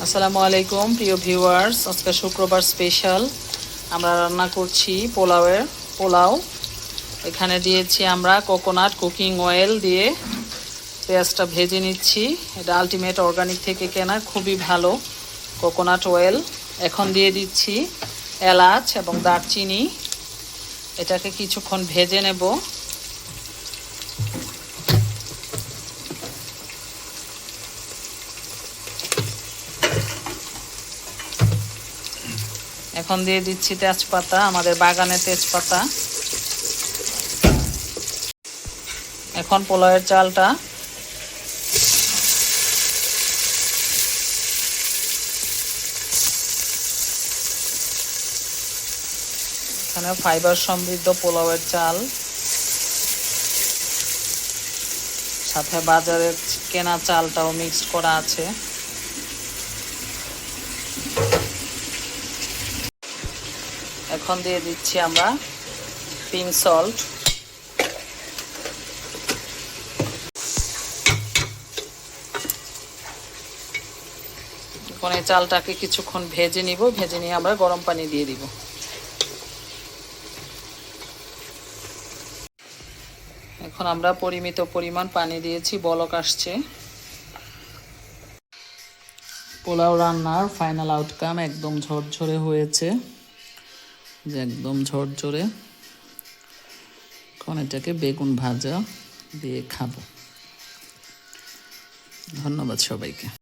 আসসালামু আলাইকুম, প্রিয় ভিউয়ার্স। আজকে শুক্রবার স্পেশাল আমরা রান্না করছি পোলাওয়ের পোলাও। এখানে দিয়েছি আমরা কোকোনাট কুকিং অয়েল দিয়ে পেঁয়াজটা ভেজে নিচ্ছি। এটা আলটিমেট অর্গানিক থেকে কেনা, খুবই ভালো কোকোনাট অয়েল এখন দিয়ে দিচ্ছি এলাচ এবং দারচিনি। এটাকে কিছুক্ষণ ভেজে নেব। এখন দিয়ে দিচ্ছি তেজপাতা, আমাদের বাগানের তেজপাতা। এখন পোলাওয়ের চালটা। এখানে ফাইবার সমৃদ্ধ পোলাওয়ের চাল। সাথে বাজারের কেনা চালটাও মিক্সড করা আছে। এখন দিয়ে দিচ্ছি আমরা পিঙ্ক সল্ট এখন এই চালটাকে কিছুক্ষণ ভেজে নিব, ভেজে নিয়ে আমরা গরম পানি দিয়ে দিব। এখন আমরা পরিমিত পরিমাণ পানি দিয়েছি, বলক আসছে। পোলাও রান্নার ফাইনাল আউটকাম একদম ঝরঝরে হয়েছে। একদম ঝরঝরে এখন এটাকে বেগুন ভাজা দিয়ে খাব। ধন্যবাদ সবাইকে।